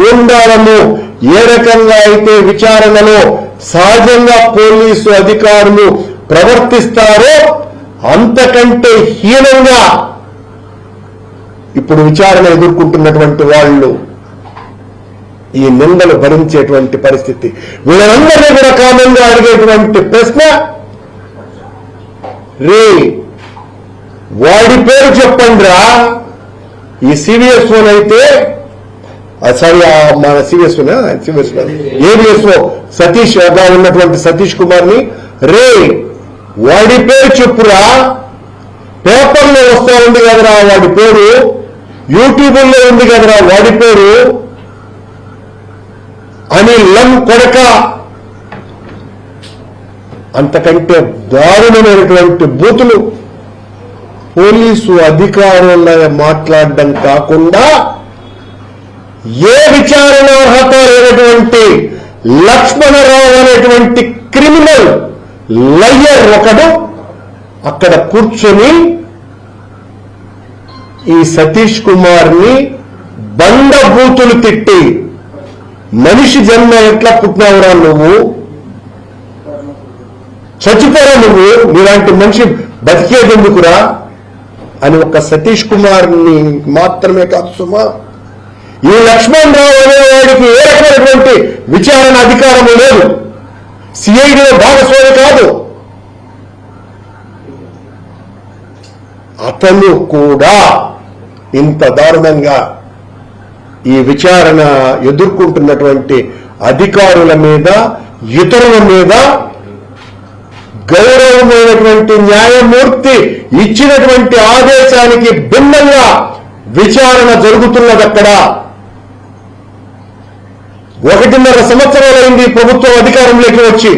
గూండాలను ఏ రకంగా అయితే విచారణలో సహజంగా పోలీసు అధికారులు ప్రవర్తిస్తారో అంతకంటే హీనంగా ఇప్పుడు విచారణ ఎదుర్కొంటున్నటువంటి వాళ్ళు ఈ నిందలు భరించేటువంటి పరిస్థితి. వీళ్ళందరినీ కూడా కామన్గా అడిగేటువంటి ప్రశ్న రే వాడి పేరు చెప్పండిరా. ఈ సివిఎస్ అయితే సారీ మన సివిఎస్ సివిఎస్ ఏబిఎస్ సతీష్గా ఉన్నటువంటి సతీష్ కుమార్ని రే వాడి పేరు చెప్పురా? పేపర్లో వస్తా ఉంది కదరా వాడి పేరు? యూట్యూబ్లో ఉంది కదరా వాడి పేరు? అని లం కొడక. అంతకంటే దారుణమైనటువంటి బూతులు. పోలీసు అధికారుల మాట్లాడడం కాకుండా ఏ విచారణ అర్హత లేనటువంటి లక్ష్మణరావు అనేటువంటి క్రిమినల్ లయ్యర్ ఒకడు అక్కడ కూర్చొని ఈ సతీష్ కుమార్ని బండ బూతులు తిట్టి మనిషి జన్మ ఎట్లా పుట్టినావురా నువ్వు? చచ్చిపోరా నువ్వు? నీలాంటి మనిషి బతికేది ఎందుకురా అని ఒక సతీష్ కుమార్ని మాత్రమే కాదు సుమా ఈ లక్ష్మణ్ రావు అనేవాడికి ఏ రకమైనటువంటి విచారణ అధికారము లేదు. సిఐడిలో భాగస్వామి కాదు. అతను కూడా ఇంత దారుణంగా ఈ విచారణ ఎదుర్కొంటున్నటువంటి అధికారుల మీద ఇతరుల మీద గౌరవమైనటువంటి న్యాయమూర్తి ఇచ్చినటువంటి ఆదేశానికి భిన్నంగా విచారణ జరుగుతున్నది అక్కడ ఒకటిన్నర సంవత్సరాలైంది ప్రభుత్వం అధికారంలోకి వచ్చి.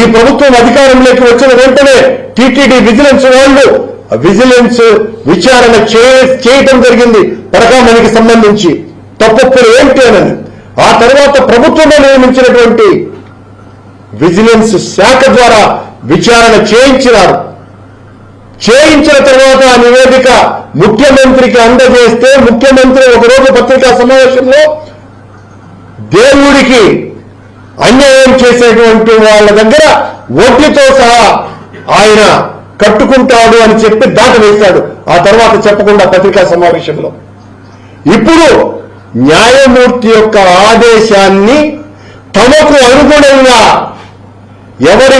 ఈ ప్రభుత్వం అధికారంలోకి వచ్చిన వెంటనే టీటీడీ విజిలెన్స్ వాళ్ళు విజిలెన్స్ విచారణ చేయటం జరిగింది పరకామణికి సంబంధించి. తప్పప్పుడు ఏంటి అని ఆ తర్వాత ప్రభుత్వంలో నియమించినటువంటి విజిలెన్స్ శాఖ ద్వారా విచారణ చేయించినారు. చేయించిన తర్వాత ఆ నివేదిక ముఖ్యమంత్రికి అందజేస్తే ముఖ్యమంత్రి ఒకరోజు పత్రికా సమావేశంలో దేవుడికి అన్యాయం చేసేటువంటి వాళ్ళ దగ్గర ఒడ్డుతో సహా ఆయన కట్టుకుంటాడు అని చెప్పి దాట వేశాడు ఆ తర్వాత చెప్పకుండా పత్రికా సమావేశంలో. ఇప్పుడు న్యాయమూర్తి యొక్క ఆదేశాన్ని తమకు అనుగుణంగా ఎవరి